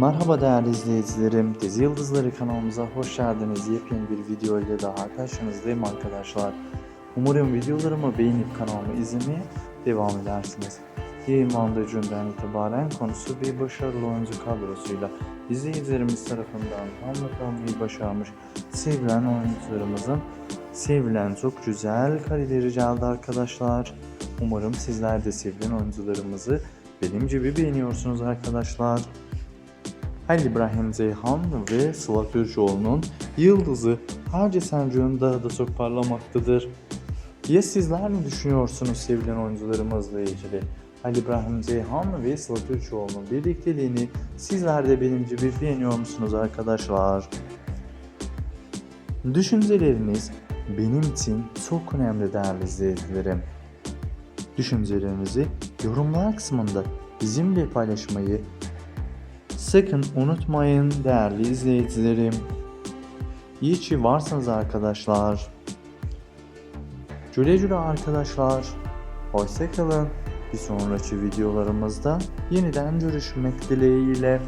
Merhaba değerli izleyicilerim. Dizi Yıldızları kanalımıza hoş geldiniz. Yepyeni bir video ile daha karşınızdayım arkadaşlar. Umarım videolarımı beğenip kanalımı izlemeye devam edersiniz. Yayınlandığı günden itibaren konusu bir başarılı oyuncu kadrosuyla izleyicilerimiz tarafından anlatılmayı başarmış sevilen oyuncularımızın sevilen çok güzel kareleri geldi arkadaşlar. Umarım sizler de sevilen oyuncularımızı benim gibi beğeniyorsunuz arkadaşlar. Halil İbrahim Zeyhan ve Sıla Türkoğlu'nun yıldızı Hacı Senco'nun daha da çok parlamaktadır. Ya sizler ne düşünüyorsunuz sevilen oyuncularımızla ilgili? Halil İbrahim Zeyhan ve Sıla Türkoğlu'nun birlikteliğini sizler de benim gibi beğeniyor musunuz arkadaşlar? Düşünceleriniz benim için çok önemli değerli izleyicilerim. Düşüncelerinizi yorumlar kısmında bizimle paylaşmayı sakın unutmayın değerli izleyicilerim. İyi ki varsınız arkadaşlar. Güle güle arkadaşlar. Hoşçakalın. Bir sonraki videolarımızda yeniden görüşmek dileğiyle.